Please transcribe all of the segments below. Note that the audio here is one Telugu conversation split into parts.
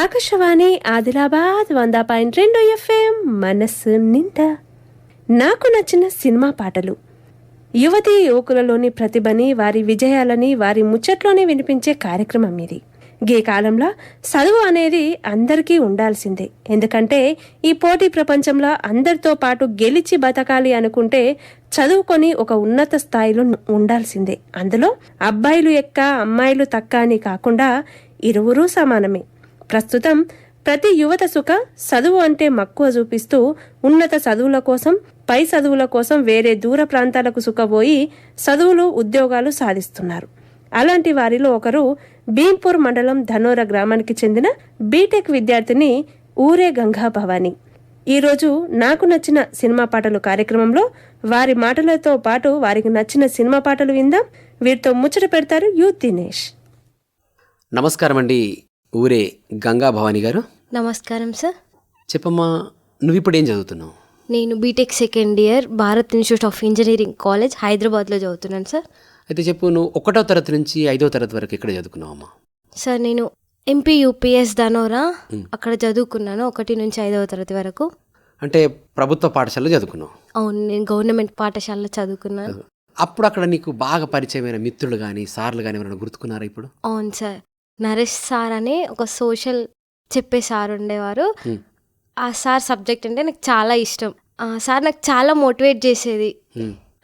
ఆకాశవాణి ఆదిలాబాద్ వంద పాయింట్ రెండు ఎఫ్ఎం మనస్సు నిండా. నాకు నచ్చిన సినిమా పాటలు. యువతి యువకులలోని ప్రతిభని వారి విజయాలని వారి ముచ్చట్లోనే వినిపించే కార్యక్రమం ఇది. గీ కాలంలో చదువు అనేది అందరికీ ఉండాల్సిందే. ఎందుకంటే ఈ పోటీ ప్రపంచంలో అందరితో పాటు గెలిచి బతకాలి అనుకుంటే చదువుకొని ఒక ఉన్నత స్థాయిలో ఉండాల్సిందే. అందులో అబ్బాయిలు ఎక్క అమ్మాయిలు తక్క అని కాకుండా ఇరువురూ సమానమే. ప్రస్తుతం ప్రతి యువత సుఖ చదువు అంటే మక్కువ చూపిస్తూ ఉన్నత చదువుల కోసం పై చదువుల కోసం వేరే దూర ప్రాంతాలకు సుఖపోయి చదువులు ఉద్యోగాలు సాధిస్తున్నారు. అలాంటి వారిలో ఒకరు భీంపూర్ మండలం ధనోర గ్రామానికి చెందిన బీటెక్ విద్యార్థిని ఊరే గంగా భవాని. ఈరోజు నాకు నచ్చిన సినిమా పాటలు కార్యక్రమంలో వారి మాటలతో పాటు వారికి నచ్చిన సినిమా పాటలు విందాం. వీరితో ముచ్చట పెడతారు యూత్ దినేష్. నమస్కారం అండి ఊరే గంగా భవాని గారు. నమస్కారం సార్. చెప్పమ్మా నువ్వు ఇప్పుడు ఏం చదువుతున్నావు? నేను BTech second year Bharat institute of engineering college హైదరాబాద్లో చదువుతున్నాను సార్. అయితే చెప్పు నువ్వు ఒకటో తరగతి నుంచి ఐదో తరగతి వరకు ఎక్కడ చదువుకున్నావమ్మా? సార్ నేను ఎంపీ యూపీఎస్ ధనోరా అక్కడ చదువుకున్నాను ఒకటి నుంచి ఐదవ తరగతి వరకు. అంటే ప్రభుత్వ పాఠశాలలో చదువుకున్నావు? అవును నేను గవర్నమెంట్ పాఠశాలలో చదువుకున్నాను. అప్పుడు అక్కడ నీకు బాగా పరిచయమైన మిత్రులు కానీ సార్లు కానీ ఎవరైనా గుర్తుకున్నారా ఇప్పుడు? అవును సార్. నరేష్ సార్ అని ఒక సోషల్ చెప్పే సార్ ఉండేవారు. ఆ సార్ సబ్జెక్ట్ అంటే నాకు చాలా ఇష్టం. ఆ సార్ నాకు చాలా మోటివేట్ చేసేది.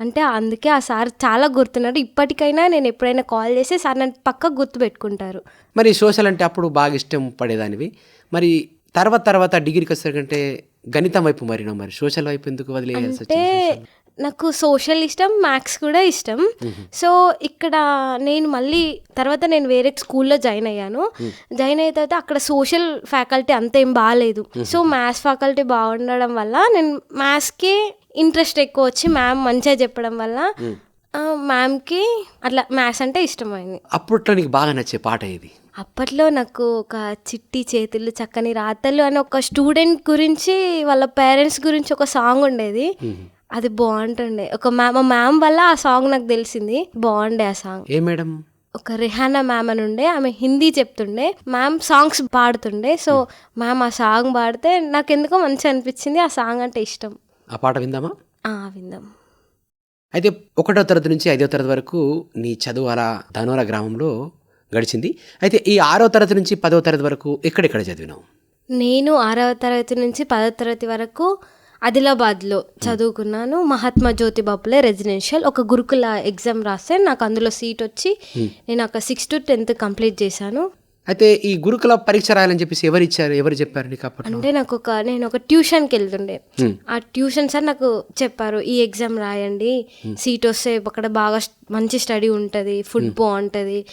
అంటే అందుకే ఆ సార్ చాలా గుర్తున్నాడు. ఇప్పటికైనా నేను ఎప్పుడైనా కాల్ చేస్తే సార్ నన్ను పక్క గుర్తు పెట్టుకుంటారు. మరి సోషల్ అంటే అప్పుడు బాగా ఇష్టం పడేదానివి. మరి తర్వాత తర్వాత డిగ్రీకి వచ్చేసరికంటే గణితం వైపు మరినావు మరి? సోషల్ వైపు ఎందుకు వదిలేయాల్సి అంటే నాకు సోషల్ ఇష్టం మ్యాథ్స్ కూడా ఇష్టం. సో ఇక్కడ నేను మళ్ళీ తర్వాత నేను వేరే స్కూల్లో జాయిన్ అయ్యాను. జాయిన్ అయిన తర్వాత అక్కడ సోషల్ ఫ్యాకల్టీ అంత ఏం బాగాలేదు సో మ్యాథ్స్ ఫ్యాకల్టీ బాగుండడం వల్ల నేను మ్యాథ్స్కి ఇంట్రెస్ట్ ఎక్కువ వచ్చి మ్యామ్ మంచిగా చెప్పడం వల్ల మ్యామ్కి అట్లా మ్యాథ్స్ అంటే ఇష్టమైంది. అప్పట్లో నీకు బాగా నచ్చే పాట ఇది అప్పట్లో నాకు ఒక చిట్టి చేతులు చక్కని రాతలు అని ఒక స్టూడెంట్ గురించి వాళ్ళ పేరెంట్స్ గురించి ఒక సాంగ్ ఉండేది. అది బాగుంటుండే. ఒక మ్యామ్ మా మ్యామ్ వల్ల ఆ సాంగ్ నాకు తెలిసింది. బాగుండే ఆ సాంగ్. ఏ మేడం? ఒక రిహానా మ్యామ్ అని ఉండే. ఆమె హిందీ చెప్తుండే. మ్యామ్ సాంగ్స్ పాడుతుండే. సో మ్యామ్ ఆ సాంగ్ పాడితే నాకు ఎందుకో మంచిగా అనిపించింది. ఆ సాంగ్ అంటే ఇష్టం. ఆ పాట విందామా? ఆ విందాం. అయితే ఒకటో తరగతి నుంచి ఐదో తరగతి వరకు నీ చదువు అలా ధనోరా గ్రామంలో గడిచింది. అయితే ఈ ఆరో తరగతి నుంచి పదో తరగతి వరకు ఎక్కడెక్కడ చదివినావు? నేను ఆరవ తరగతి నుంచి పదవ తరగతి వరకు ఆదిలాబాద్లో చదువుకున్నాను. మహాత్మా జ్యోతి బాపులే రెసిడెన్షియల్ ఒక గురుకుల ఎగ్జామ్ రాస్తే నాకు అందులో సీట్ వచ్చి నేను అక్కడ సిక్స్ టు టెన్త్ కంప్లీట్ చేశాను. అయితే ఈ గురుకుల పరీక్ష రాయాలని చెప్పేసి ఎవరు ఇచ్చారు? ఎవరు చెప్పారు నీకు అప్పట్లో? అంటే నాకు ఒక నేను ఒక ట్యూషన్కి వెళ్తుండే. Hmm. ఆ ట్యూషన్ సార్ నాకు చెప్పారు ఈ ఎగ్జామ్ రాయండి. సీట్ వస్తే అక్కడ బాగా మంచి స్టడీ ఉంటుంది. ఫుడ్ బాగుంటుంది.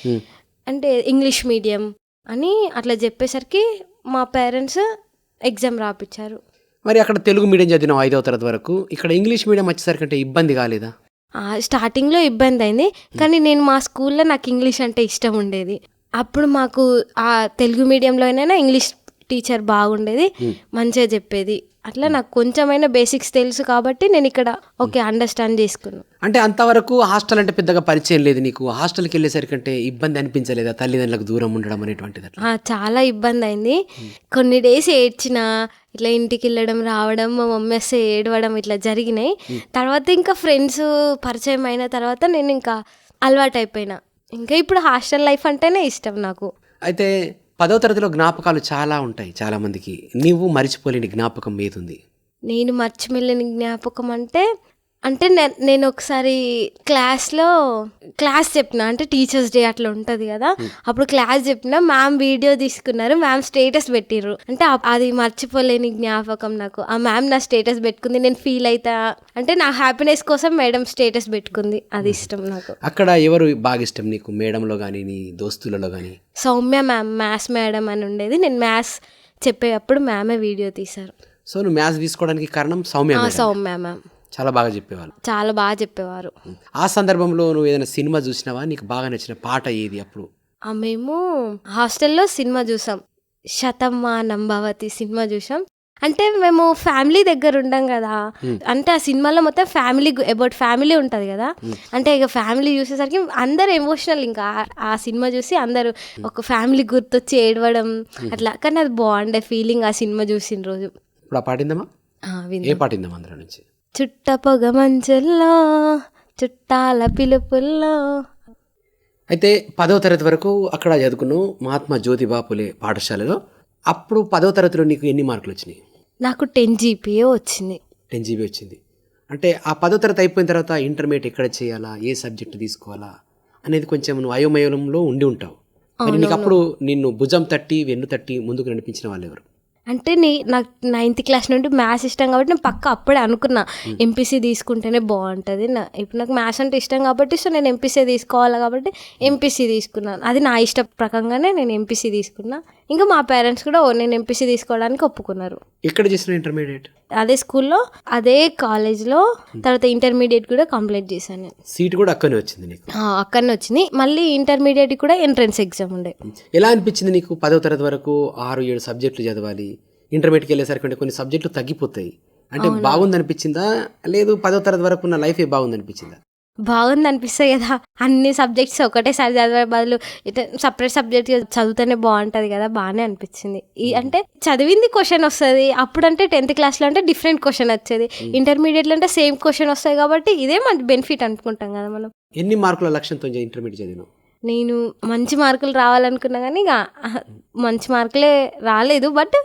అంటే ఇంగ్లీష్ మీడియం అని అట్లా చెప్పేసరికి మా పేరెంట్స్ ఎగ్జామ్ రాపిచ్చారు. మరి అక్కడ తెలుగు మీడియం చదివినావు ఐదవ తరగతి వరకు. ఇక్కడ ఇంగ్లీష్ మీడియం వచ్చేసరికి అంటే ఇబ్బంది కాలేదా? ఆ, స్టార్టింగ్లో ఇబ్బంది అయింది. కానీ నేను మా స్కూల్లో నాకు ఇంగ్లీష్ అంటే ఇష్టం ఉండేది. అప్పుడు మాకు ఆ తెలుగు మీడియంలోనైనా ఇంగ్లీష్ టీచర్ బాగుండేది. మంచిగా చెప్పేది. అట్లా నాకు కొంచెమైనా బేసిక్స్ తెలుసు కాబట్టి నేను ఇక్కడ ఓకే అండర్స్టాండ్ చేసుకున్నాను అంటే అంతవరకు హాస్టల్ అంటే పెద్దగా పరిచయం లేదు నీకు. హాస్టల్కి వెళ్ళేసరికి అంటే ఇబ్బంది అనిపించలేదా తల్లిదండ్రులకు దూరం ఉండడం అనేటువంటిది చాలా ఇబ్బంది అయింది. కొన్ని డేస్ ఏడ్చిన ఇట్లా ఇంటికి వెళ్ళడం రావడం మా మమ్మీ వస్తే ఏడవడం ఇట్లా జరిగినాయి. తర్వాత ఇంకా ఫ్రెండ్స్ పరిచయం అయిన తర్వాత నేను ఇంకా అలవాటు అయిపోయినా. ఇంకా ఇప్పుడు హాస్టల్ లైఫ్ అంటేనే ఇష్టం నాకు. అయితే పదో తరగతిలో జ్ఞాపకాలు చాలా ఉంటాయి చాలా మందికి. నీవు మరిచిపోలేని జ్ఞాపకం ఏదుంది? నేను మర్చిపోలేని జ్ఞాపకం అంటే అంటే నే- నేను ఒకసారి క్లాస్లో క్లాస్ చెప్పిన అంటే టీచర్స్ డే అట్లా ఉంటుంది కదా అప్పుడు క్లాస్ చెప్పిన మ్యామ్ వీడియో తీసుకున్నారు మ్యామ్ స్టేటస్ పెట్టిర్రు. అంటే అది మర్చిపోలేని జ్ఞాపకం నాకు. ఆ మ్యామ్ నా స్టేటస్ పెట్టుకుంది నేను ఫీల్ అవుతా అంటే నా హ్యాపీనెస్ కోసం మేడం స్టేటస్ పెట్టుకుంది. అది ఇష్టం నాకు. అక్కడ ఎవరు బాగా ఇష్టం నీకు? మేడంలో కానీ నీ దోస్తులలో కానీ సౌమ్య మ్యామ్ మ్యాథ్స్ మేడం అని ఉండేది. నేను మ్యాథ్స్ చెప్పేటప్పుడు మ్యామే వీడియో తీశారు. సో నువ్వు మ్యాథ్స్ తీసుకోవడానికి కారణం సౌమ్య. సౌమ్య మ్యామ్. చాలా బాగా చెప్పేవాళ్ళు. చాలా బాగా చెప్పేవారు. ఆ సందర్భంలో నువ్వు ఏదైనా సినిమా చూసినావా? నీకు బాగా నచ్చిన పాట ఏది అప్పుడు? మేము హాస్టల్లో సినిమా చూసాం. శతమానం భవతి సినిమా చూసాం. అంటే మేము ఫ్యామిలీ దగ్గర ఉండం కదా. అంటే ఆ సినిమాలో మొత్తం ఫ్యామిలీ అబౌట్ ఫ్యామిలీ ఉంటుంది కదా. అంటే ఇక ఫ్యామిలీ చూసేసరికి అందరు ఎమోషనల్ ఇంకా ఆ- సినిమా చూసి అందరూ ఒక ఫ్యామిలీ గుర్తొచ్చి ఏడవడం అట్లా. కానీ అది బాగుండే ఫీలింగ్ ఆ సినిమా చూసిన రోజు. ఇప్పుడు ఆ పాటిందమ్మా ఏ అందులో నుంచి? చుట్ట పొగ మంచుల్లో చుట్టాల పిలుపుల్లో. అయితే పదవ తరగతి వరకు అక్కడ చదువుకున్నావు మహాత్మా జ్యోతిబా పులే పాఠశాలలో. అప్పుడు పదవ తరగతిలో నీకు ఎన్ని మార్కులు వచ్చినాయి? నాకు టెన్ జీపీఏ వచ్చింది. టెన్ జీబీ వచ్చింది. అంటే ఆ పదో తరగతి అయిపోయిన తర్వాత ఇంటర్మీడియట్ ఎక్కడ చేయాలా? ఏ సబ్జెక్ట్ తీసుకోవాలా? అనేది కొంచెం నువ్వు అయోమయంలో ఉండి ఉంటావు. మరి నీకు అప్పుడు నిన్ను భుజం తట్టి వెన్ను తట్టి ముందుకు నడిపించిన వాళ్ళు ఎవరు అంటే నీ నాకు నైన్త్ క్లాస్ నుండి మ్యాథ్స్ ఇష్టం కాబట్టి నేను పక్క అప్పుడే అనుకున్నా. ఎంపీసీ తీసుకుంటేనే బాగుంటుంది. నా ఇప్పుడు నాకు మ్యాథ్స్ అంటే ఇష్టం కాబట్టి సో నేను ఎంపీసీ తీసుకోవాలి కాబట్టి ఎంపీసీ తీసుకున్నాను. అది నా ఇష్ట ప్రకంగానే నేను ఎంపీసీ తీసుకున్నా. ఇంకా మా పేరెంట్స్ కూడా నేను ఎంపీసీ తీసుకోవడానికి ఒప్పుకున్నారు. ఎక్కడ చేసిన ఇంటర్మీడియట్ అదే స్కూల్లో అదే కాలేజ్లో తర్వాత ఇంటర్మీడియట్ కూడా కంప్లీట్ చేశాను నేను. సీట్ కూడా అక్కడనే వచ్చింది నీకు? అక్కడనే వచ్చింది. మళ్ళీ ఇంటర్మీడియట్ కూడా ఎంట్రన్స్ ఎగ్జామ్ ఉండే. ఎలా అనిపించింది నీకు పదవ తరగతి వరకు ఆరు ఏడు సబ్జెక్టులు చదవాలి? ఇంటర్మీడియట్కి వెళ్ళేసరికి కొన్ని సబ్జెక్టులు తగ్గిపోతాయి. అంటే బాగుంది అనిపించిందా లేదు పదవ తరగతి వరకు ఉన్న లైఫే బాగుంది అనిపించిందా బాగుంది అనిపిస్తాయి కదా. అన్ని సబ్జెక్ట్స్ ఒకటేసారి చదివే బదులు సపరేట్ సబ్జెక్ట్ చదివితేనే బాగుంటుంది కదా బాగానే అనిపించింది. ఈ అంటే చదివింది క్వశ్చన్ వస్తుంది అప్పుడంటే టెన్త్ క్లాస్లో అంటే డిఫరెంట్ క్వశ్చన్ వచ్చేది. ఇంటర్మీడియట్లో అంటే సేమ్ క్వశ్చన్ వస్తాయి కాబట్టి ఇదే మంచి బెనిఫిట్ అనుకుంటాం కదా మనం. ఎన్ని మార్కుల లక్ష్యంతో ఇంటర్మీడియట్ చదివినావు? నేను మంచి మార్కులు రావాలనుకున్నా కానీ ఇక మంచి మార్కులే రాలేదు బట్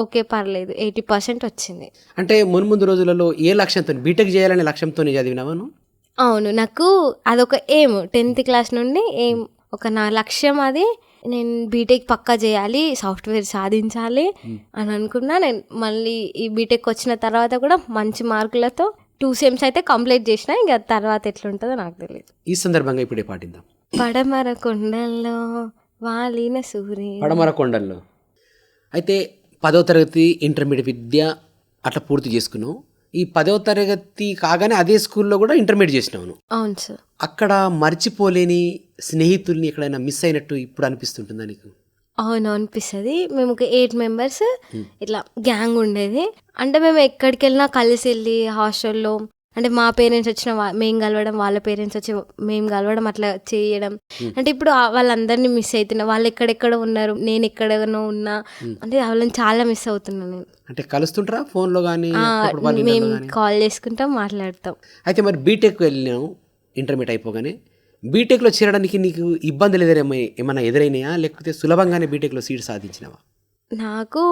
ఓకే పర్లేదు ఎయిటీ పర్సెంట్ వచ్చింది. అంటే మున్ముందు రోజులలో ఏ లక్ష్యంతో బీటెక్ చేయాలనే లక్ష్యంతో చదివినావా నువ్వు? అవును నాకు అదొక ఎయిమ్ టెన్త్ క్లాస్ నుండి ఎయిమ్ ఒక నా లక్ష్యం అది. నేను బీటెక్ పక్కా చేయాలి సాఫ్ట్వేర్ సాధించాలి అని అనుకున్నా. నేను మళ్ళీ ఈ బీటెక్ వచ్చిన తర్వాత కూడా మంచి మార్కులతో టూ సెమ్స్ అయితే కంప్లీట్ చేసిన. ఇంకా తర్వాత ఎట్లుంటుందో నాకు తెలియదు ఈ సందర్భంగా ఇప్పుడే పాటిద్దాం. పడమర కొండల్లో వాలిన సూర్య. పడమర కొండల్లో అయితే పదో తరగతి ఇంటర్మీడియట్ విద్య అట్లా పూర్తి చేసుకున్నావు. ఈ పదవ తరగతి కాగానే అదే స్కూల్లో కూడా ఇంటర్మీడియట్ చేసినావు నువ్వు. అవును సార్. అక్కడ మర్చిపోలేని స్నేహితుల్ని ఎక్కడైనా మిస్ అయినట్టు ఇప్పుడు అనిపిస్తుంటుందా నీకు? అవును అనిపిస్తుంది. మేము ఒక ఎయిట్ మెంబర్స్ ఇట్లా గ్యాంగ్ ఉండేది. అంటే మేము ఎక్కడికి వెళ్ళినా కలిసి వెళ్ళి హాస్టల్లో అంటే మా పేరెంట్స్ వచ్చిన మేము కలవడం వాళ్ళ పేరెంట్స్ వచ్చి మేము కలవడం అట్లా చేయడం. అంటే ఇప్పుడు వాళ్ళందరినీ మిస్ అవుతున్నా వాళ్ళు ఎక్కడెక్కడ ఉన్నారు నేను ఎక్కడనో ఉన్నా అంటే వాళ్ళని చాలా మిస్ అవుతున్నాను నేను. అంటే కలుస్తుంటారా ఫోన్లో కానీ మేము కాల్ చేసుకుంటాం మాట్లాడతాం. అయితే మరి బీటెక్ వెళ్ళినావు ఇంటర్మీడియట్ అయిపోగానే. బీటెక్లో చేరడానికి నీకు ఇబ్బందులు ఎదురేమో ఏమైనా ఎదురైనాయా? లేకపోతే సులభంగానే బీటెక్లో సీట్ సాధించినావా? నాకు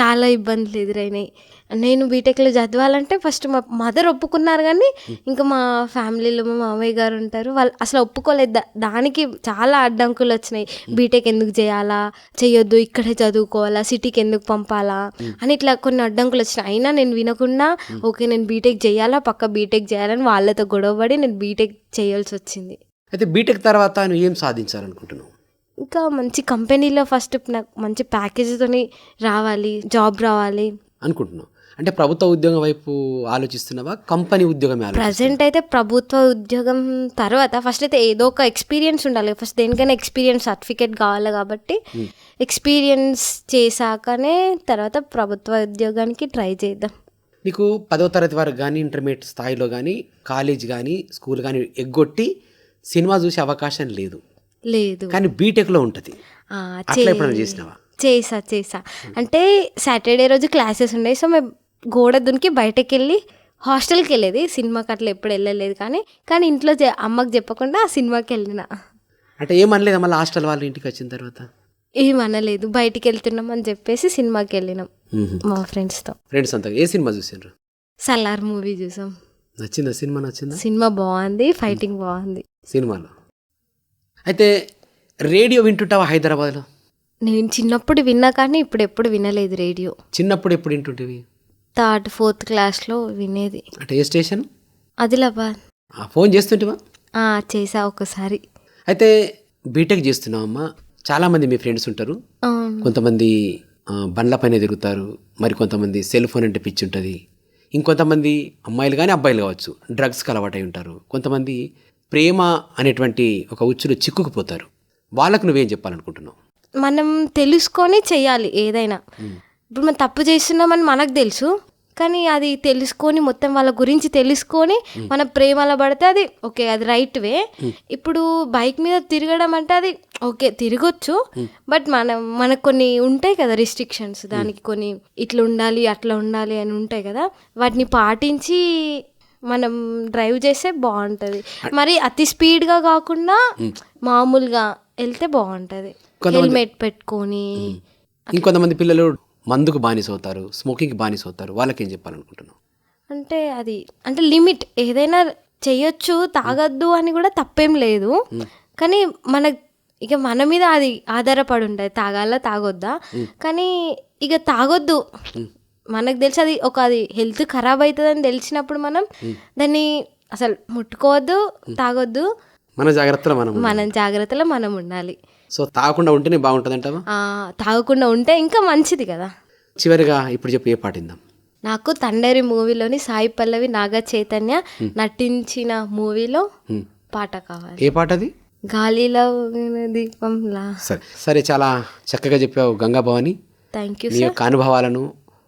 చాలా ఇబ్బందులు ఎదురైనాయి. నేను బీటెక్లో చదవాలంటే ఫస్ట్ మా మదర్ ఒప్పుకున్నారు కానీ ఇంకా మా ఫ్యామిలీలో మా మామయ్య గారు ఉంటారు. వాళ్ళు అసలు ఒప్పుకోలేదు. దానికి చాలా అడ్డంకులు వచ్చినాయి. బీటెక్ ఎందుకు చేయాలా? చేయొద్దు ఇక్కడే చదువుకోవాలా సిటీకి ఎందుకు పంపాలా? అని ఇట్లా కొన్ని అడ్డంకులు వచ్చినాయి. అయినా నేను వినకుండా ఓకే నేను బీటెక్ చేయాలా? పక్క బీటెక్ చేయాలని వాళ్ళతో గొడవపడి నేను బీటెక్ చేయాల్సి వచ్చింది. అయితే బీటెక్ తర్వాత నువ్వు ఏం సాధించాలనుకుంటున్నావు? ఇంకా మంచి కంపెనీలో ఫస్ట్ నాకు మంచి ప్యాకేజీతోని రావాలి జాబ్ రావాలి. అనుకుంటున్నావు. అంటే ప్రభుత్వ ఉద్యోగం వైపు ఆలోచిస్తున్నావా? కంపెనీ ఉద్యోగమే ఆలోచి ప్రజెంట్ అయితే ప్రభుత్వ ఉద్యోగం తర్వాత ఫస్ట్ అయితే ఏదో ఒక ఎక్స్పీరియన్స్ ఉండాలి. ఫస్ట్ దేనికైనా ఎక్స్పీరియన్స్ సర్టిఫికేట్ కావాలి కాబట్టి ఎక్స్పీరియన్స్ చేశాకనే తర్వాత ప్రభుత్వ ఉద్యోగానికి ట్రై చేద్దాం. నీకు పదో తరగతి వరకు కానీ ఇంటర్మీడియట్ స్థాయిలో కానీ కాలేజ్ కానీ స్కూల్ కానీ ఎగ్గొట్టి సినిమా చూసే అవకాశం లేదు. లేదు. కానీ బీటెక్లో ఉంటుంది. అట్లా ఎప్పుడైనా చేసినావా? చేసా చేసా. అంటే సాటర్డే రోజు క్లాసెస్ ఉన్నాయి. సో మేము గోడ దునికి బయటకు వెళ్ళి హాస్టల్కి వెళ్ళేది. సినిమాకి అట్లా ఎప్పుడు వెళ్ళలేదు కానీ కానీ ఇంట్లో అమ్మకి చెప్పకుండా ఆ సినిమాకి వెళ్ళిన. అంటే ఏమనలేదా మళ్ళీ హాస్టల్ వాళ్ళ ఇంటికి వచ్చిన తర్వాత? ఏమనలేదు. బయటికి వెళ్తున్నాం అని చెప్పేసి సినిమాకి వెళ్ళినాం. మా ఫ్రెండ్స్తో. ఫ్రెండ్స్ అంతా ఏ సినిమా చూసిండ్రు? సలార్ మూవీ చూసాం. నచ్చిందా? సినిమా నచ్చిందా? సినిమా బాగుంది. ఫైటింగ్ బాగుంది. సినిమాలో? అయితే రేడియో వింటుంటావా హైదరాబాద్లో? నేను చిన్నప్పుడు విన్నా కానీ ఇప్పుడు ఎప్పుడు వినలేదు రేడియో. చిన్నప్పుడు ఎప్పుడు వింటుంటివి? థర్డ్ ఫోర్త్ క్లాస్లో వినేది. అంటే ఏ స్టేషన్? ఆదిలాబాద్. ఆ, ఫోన్ చేస్తుంటివా? చేసా ఒకసారి. అయితే బీటెక్ చేస్తున్నావమ్మా. చాలామంది మీ ఫ్రెండ్స్ ఉంటారు. కొంతమంది బండ్ల పైన తిరుగుతారు. మరి కొంతమంది సెల్ ఫోన్ అంటే పిచ్చి ఉంటుంది. ఇంకొంతమంది అమ్మాయిలు కానీ అబ్బాయిలు కావచ్చు. డ్రగ్స్కి అలవాటై ఉంటారు. కొంతమంది ప్రేమ అనేటువంటి ఒక ఉచ్చులో చిక్కుకుపోతారు. వాళ్ళకు నువ్వేం చెప్పాలనుకుంటున్నావు? మనం తెలుసుకొని చెయ్యాలి ఏదైనా. ఇప్పుడు మనం తప్పు చేస్తున్నామని మనకు తెలుసు కానీ అది తెలుసుకొని మొత్తం వాళ్ళ గురించి తెలుసుకొని మన ప్రేమలో పడితే అది ఓకే అది రైట్ వే. ఇప్పుడు బైక్ మీద తిరగడం అంటే అది ఓకే తిరగొచ్చు బట్ మనం మనకు కొన్ని ఉంటాయి కదా రిస్ట్రిక్షన్స్ దానికి కొన్ని ఇట్లా ఉండాలి అట్లా ఉండాలి అని ఉంటాయి కదా వాటిని పాటించి మనం డ్రైవ్ చేస్తే బాగుంటుంది. మరి అతి స్పీడ్గా కాకుండా మామూలుగా వెళ్తే బాగుంటుంది. హెల్మెట్ పెట్టుకొని ఇంకొంతమంది పిల్లలు మందుకు బానిస అవుతారు స్మోకింగ్కి బానిస అవుతారు వాళ్ళకేం చెప్పాలనుకుంటున్నావు? అంటే అది అంటే లిమిట్ ఏదైనా చేయొచ్చు తాగొద్దు అని కూడా తప్పేం లేదు. కానీ మన ఇక మన మీద అది ఆధారపడి ఉంటుంది. తాగాలా తాగొద్దా? కానీ ఇక తాగొద్దు. మనకు తెలిసి అది ఒక అది హెల్త్ ఖరాబ్ అవుతుందని తెలిసినప్పుడు మనం దాన్ని అసలు ముట్టుకోవద్దు తాగొద్దు. మన జాగ్రత్తలో మనం మనం జాగ్రత్తలో మనం ఉండాలి. సో తాగకుండా ఉంటేనే బాగుంటుంది అంటావా ఆ, తాగకుండా ఉంటే ఇంకా మంచిది కదా. చివరిగా ఇప్పుడు చెప్పు ఏ పాటిందాం నాకు తండేరి మూవీలోని సాయి పల్లవి నాగ చైతన్య నటించిన మూవీలో పాట కావాలి. ఏ పాట అది? గాలిలో దీపంలా. సరే సరే చాలా చక్కగా చెప్పావు గంగా భవాని థ్యాంక్ యూ యొక్క అనుభవాలను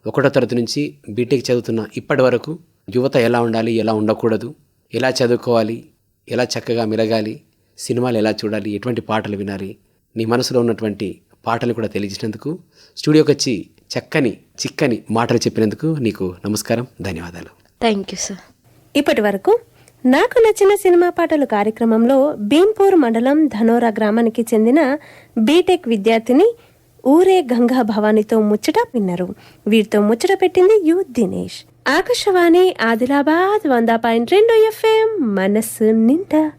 ఒకటో తరగతి నుంచి బీటెక్ చదువుతున్న ఇప్పటి వరకు యువత ఎలా ఉండాలి ఎలా ఉండకూడదు ఎలా చదువుకోవాలి ఎలా చక్కగా మెలగాలి సినిమాలు ఎలా చూడాలి ఎటువంటి పాటలు వినాలి నీ మనసులో ఉన్నటువంటి పాటలు కూడా తెలియజేసినందుకు స్టూడియోకి వచ్చి చక్కని చిక్కని మాటలు చెప్పినందుకు నీకు నమస్కారం ధన్యవాదాలు. థ్యాంక్ యూ సార్ ఇప్పటి వరకు నాకు నచ్చిన సినిమా పాటలు కార్యక్రమంలో భీంపూర్ మండలం ధనోరా గ్రామానికి చెందిన బీటెక్ విద్యార్థిని ఊరే గంగా భవానితో ముచ్చట విన్నారు. వీరితో ముచ్చట పెట్టింది యు దినేష్. ఆకాశవాణి ఆదిలాబాద్ వంద పాయింట్ రెండు ఎఫ్ఎం మనస్సు నిండా.